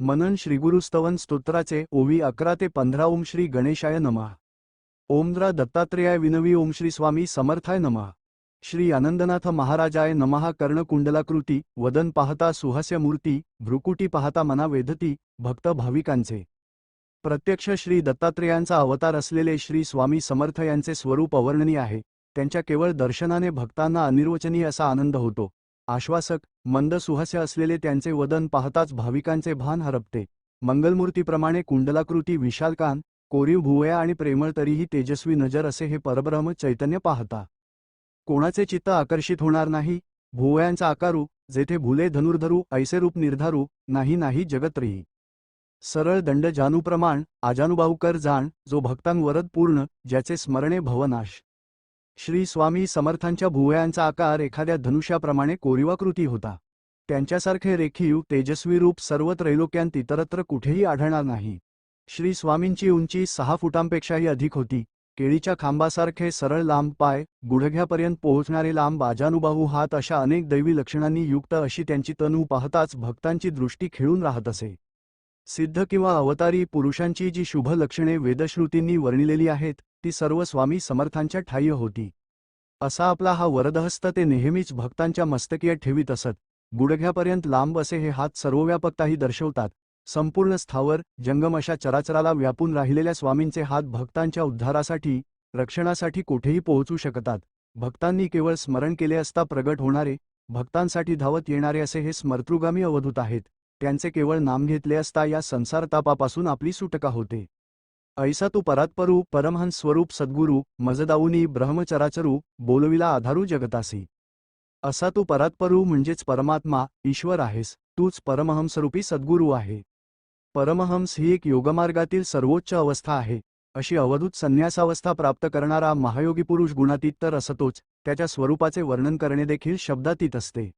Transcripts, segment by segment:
मनन श्रीगुरुस्तवन स्तोत्राचे ओवी अकरा ते पंधरा ओम श्री गणेशाय नमः. ओमद्रा दत्तात्रेयाय विनवी ओम श्री स्वामी समर्थाय नमः. श्री आनंदनाथ महाराजाय नमः कर्णकुंडलाकृती वदन पाहता सुहस्य मूर्ती भ्रुकुटी पाहता मना वेधती भक्त भाविकांचे. प्रत्यक्ष श्री दत्तात्रेयांचा अवतार असलेले श्री स्वामी समर्थ यांचे स्वरूप अवर्णनीय आहे. त्यांच्या केवळ दर्शनाने भक्तांना अनिर्वचनीय असा आनंद होतो. आश्वासक मंद सुहास्य असलेले त्यांचे वदन पाहताच भाविकांचे भान हरपते. मंगलमूर्तीप्रमाणे कुंडलाकृती विशालकान कोरीव भुवया आणि प्रेमळ तरीही तेजस्वी नजर असे हे परब्रह्म चैतन्य पाहता. कोणाचे चित्त आकर्षित होणार नाही? भुवयांचा आकारू जेथे भुले धनुर्धरू ऐसे रूप निर्धारू नाही नाही जगत्रही. सरळ दंड जानुप्रमाण आजानुबाहुकर जाण जो भक्तांवरद पूर्ण ज्याचे स्मरणे भवनाश. श्री स्वामी समर्थांच्या भुवयांचा आकार एखाद्या धनुष्याप्रमाणे कोरिवाकृती होता. त्यांच्यासारखे रेखीव तेजस्वी रूप सर्व त्रैलोक्यांत इतरत्र कुठेही आढळणार नाही. श्री स्वामींची उंची सहा फुटांपेक्षाही अधिक होती. केळीच्या खांबासारखे सरळ लांब पाय गुडघ्यापर्यंत पोहोचणारे लांब आजानुबाहू हात अशा अनेक दैवी लक्षणांनी युक्त अशी त्यांची तनू पाहताच भक्तांची दृष्टी खेळून राहत असे. सिद्ध किंवा अवतारी पुरुषांची जी शुभ लक्षणे वेदश्रुतींनी वर्णिलेली आहेत ती सर्व स्वामी समर्थांच्या ठाय्य होती. असा आपला हा वरदहस्त ते नेहमीच भक्तांच्या मस्तकीय ठेवीत असत. गुडघ्यापर्यंत लांब असे हे हात सर्वव्यापकताही दर्शवतात. संपूर्ण स्थावर जंगम अशा चराचराला व्यापून राहिलेल्या स्वामींचे हात भक्तांच्या उद्धारासाठी रक्षणासाठी कुठेही पोहोचू शकतात. भक्तांनी केवळ स्मरण केले असता प्रगट होणारे भक्तांसाठी धावत येणारे असे हे स्मर्तृगामी अवधूत आहेत. त्यांचे केवळ नाम घेतले असता या संसारतापापासून आपली सुटका होते. ऐसा तू परात्परू परमहंस स्वरूप सद्गुरू मजदाऊनी ब्रह्मचराचरू बोलविला आधारू जगतासी. असा तू परात्परू म्हणजेच परमात्मा ईश्वर आहेस तूच परमहंसरूपी सद्गुरू आहे. परमहंस ही एक योगमार्गातील सर्वोच्च अवस्था आहे अशी अवधूत संन्यासावस्था प्राप्त करणारा महायोगी पुरुष गुणातीत तर असतोच त्याच्या स्वरूपाचे वर्णन करणे देखील शब्दातीत असते.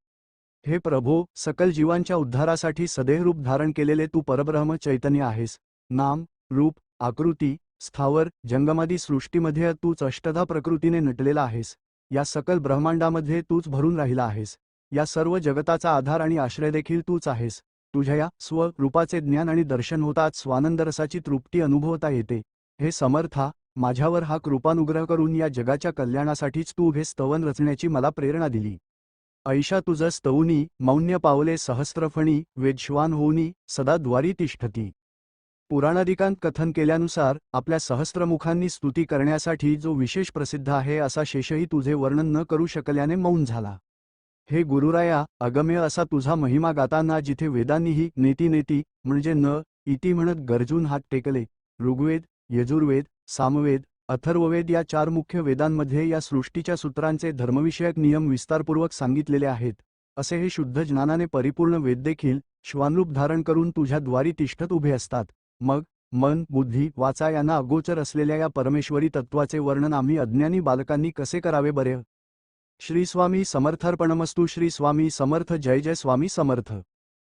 हे प्रभो सकल जीवांच्या उद्धारासाठी सदेह रूप धारण केलेले तू परब्रह्म चैतन्य आहेस. नाम रूप आकृती स्थावर जंगमादी सृष्टीमध्ये तूच अष्टधा प्रकृतीने नटलेला आहेस. या सकल ब्रह्मांडामध्ये तूच भरून राहिला आहेस. या सर्व जगताचा आधार आणि आश्रय देखील तूच आहेस. तुझ्या या स्व रूपाचे ज्ञान आणि दर्शन होताच स्वानंदरसाची तृप्ती अनुभवता येते. हे समर्था माझ्यावर हा कृपानुग्रह करून या जगाच्या कल्याणासाठीच तू हे स्तवन रचण्याची मला प्रेरणा दिली. ऐशा तुझ स्तवनी मौन्य पावले सहस्त्रफणी वेदश्वान होऊनी सदा द्वारी तिष्ठती. पुराणादिकांत कथन केल्यानुसार आपल्या सहस्त्रमुखांनी स्तुती करण्यासाठी जो विशेष प्रसिद्ध आहे असा शेषही तुझे वर्णन न करू शकल्याने मौन झाला. हे गुरुराया अगम्य असा तुझा महिमा गाताना जिथे वेदांनीही नेती नेती म्हणजे न इति म्हणत गरजून हात टेकले. ऋग्वेद यजुर्वेद सामवेद अथर्ववेद या चार मुख्य वेदांमध्ये या सृष्टीच्या सूत्रांचे धर्मविषयक नियम विस्तारपूर्वक सांगितलेले आहेत. असे हे शुद्ध ज्ञानाने परिपूर्ण वेद देखील श्वानरूप धारण करून तुझ्या द्वारी तिष्ठत उभे असतात. मग मन बुद्धी वाचा यांना अगोचर असलेल्या या परमेश्वरी तत्वाचे वर्णन आम्ही अज्ञानी बालकांनी कसे करावे बरे? श्री स्वामी समर्थर्पणमस्तू श्री स्वामी समर्थ जय जय स्वामी समर्थ.